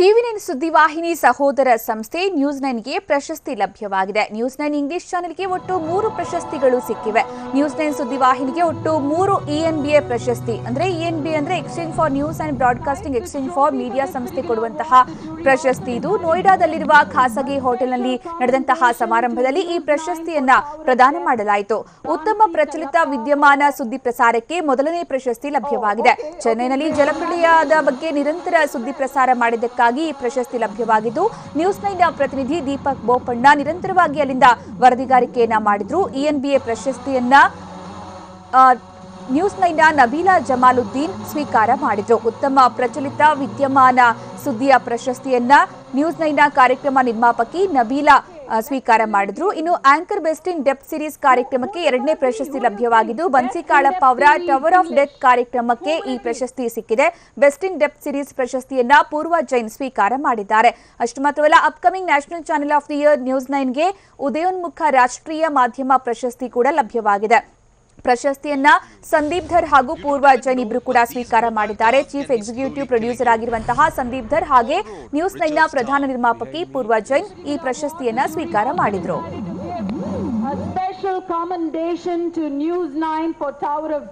TV nine ಸುದ್ದಿವಾಹಿನಿ ಸಹೋದರ ಸಂಸ್ಥೆ news ನೈನ್ಗೆ ಪ್ರಶಸ್ತಿ ಲಭ್ಯವಾಗಿದೆ. ನ್ಯೂಸ್ ನೈನ್ ಇಂಗ್ಲಿಷ್ ಚಾನೆಲ್ಗೆ ಒಟ್ಟು ಮೂರು ಪ್ರಶಸ್ತಿಗಳು ಸಿಕ್ಕಿವೆ. ನ್ಯೂಸ್ ನೈನ್ ಸುದ್ದಿವಾಹಿನಿಗೆ ಒಟ್ಟು ಮೂರು ಎ ಪ್ರಶಸ್ತಿ, ಅಂದ್ರೆ ಇಎನ್ಬಿ ಅಂದ್ರೆ exchange for news and broadcasting, exchange for media ಸಂಸ್ಥೆ ಕೊಡುವಂತಹ ಪ್ರಶಸ್ತಿ ಇದು. ನೋಯ್ಡಾದಲ್ಲಿರುವ ಖಾಸಗಿ ಹೋಟೆಲ್ನಲ್ಲಿ ನಡೆದಂತಹ ಸಮಾರಂಭದಲ್ಲಿ ಈ ಪ್ರಶಸ್ತಿಯನ್ನ ಪ್ರದಾನ ಮಾಡಲಾಯಿತು. ಉತ್ತಮ ಪ್ರಚಲಿತ ವಿದ್ಯಮಾನ ಸುದ್ದಿ ಪ್ರಸಾರಕ್ಕೆ ಮೊದಲನೇ ಪ್ರಶಸ್ತಿ ಲಭ್ಯವಾಗಿದೆ. ಚೆನ್ನೈನಲ್ಲಿ ಜಲಪ್ರಳಯದ ಬಗ್ಗೆ ನಿರಂತರ ಸುದ್ದಿ ಪ್ರಸಾರ ಮಾಡಿದ್ದಕ್ಕಾಗಿ ಈ ಪ್ರಶಸ್ತಿ ಲಭ್ಯವಾಗಿದ್ದು ನ್ಯೂಸ್ ನೈನ್ ಪ್ರತಿನಿಧಿ ದೀಪಕ್ ಬೋಪಣ್ಣ ನಿರಂತರವಾಗಿ ಅಲ್ಲಿಂದ ವರದಿಗಾರಿಕೆಯನ್ನ ಮಾಡಿದ್ರು. ಇಎನ್ಬಿಎ ಪ್ರಶಸ್ತಿಯನ್ನ ಆ, ನ್ಯೂಸ್ ನೈನ್ನ ನಬೀಲಾ ಜಮಾಲುದ್ದೀನ್ ಸ್ವೀಕಾರ ಮಾಡಿದ್ರು. ಉತ್ತಮ ಪ್ರಚಲಿತ ವಿದ್ಯಮಾನ ಸುದ್ದಿಯ ಪ್ರಶಸ್ತಿಯನ್ನ ನ್ಯೂಸ್ ನೈನ್ನ ಕಾರ್ಯಕ್ರಮ ನಿರ್ಮಾಪಕಿ ನಬೀಲಾ ಸ್ವೀಕಾರ ಮಾಡಿದ್ರು. ಇನ್ನು anchor best in depth series ಕಾರ್ಯಕ್ರಮಕ್ಕೆ ಎರಡನೇ ಪ್ರಶಸ್ತಿ ಲಭ್ಯವಾಗಿದ್ದು, ಬನ್ಸಿ ಕಾಳಪ್ಪ ಅವರ ಟವರ್ ಆಫ್ ಡೆತ್ ಕಾರ್ಯಕ್ರಮಕ್ಕೆ ಈ ಪ್ರಶಸ್ತಿ ಸಿಕ್ಕಿದೆ. ಬೆಸ್ಟ್ ಇನ್ ಡೆಪ್ ಸಿರೀಸ್ ಪ್ರಶಸ್ತಿಯನ್ನ ಪೂರ್ವ ಜೈನ್ ಸ್ವೀಕಾರ ಮಾಡಿದ್ದಾರೆ. ಅಷ್ಟು ಮಾತ್ರವಲ್ಲ upcoming national channel of the year news ನೈನ್ಗೆ ಉದಯೋನ್ಮುಖ ರಾಷ್ಟ್ರೀಯ ಮಾಧ್ಯಮ ಪ್ರಶಸ್ತಿ ಕೂಡ ಲಭ್ಯವಾಗಿದೆ. ಪ್ರಶಸ್ತಿಯನ್ನ ಸಂದೀಪ್ ಧರ್ ಹಾಗೂ ಪೂರ್ವ ಜೈನ್ ಇಬ್ರು ಕೂಡ ಸ್ವೀಕಾರ ಮಾಡಿದ್ದಾರೆ ಚೀಫ್ ಎಕ್ಸಿಕ್ಯೂಟಿವ್ ಪ್ರೊಡ್ಯೂಸರ್ ಆಗಿರುವಂತಹ ಸಂದೀಪ್ ಧರ್ ಹಾಗೆ ನ್ಯೂಸ್ ನೈನ್ನ ಪ್ರಧಾನ ನಿರ್ಮಾಪಕಿ ಪೂರ್ವ ಜೈನ್ ಈ ಪ್ರಶಸ್ತಿಯನ್ನ ಸ್ವೀಕಾರ ಮಾಡಿದ್ರು A special commendation to News 9 for Tower of.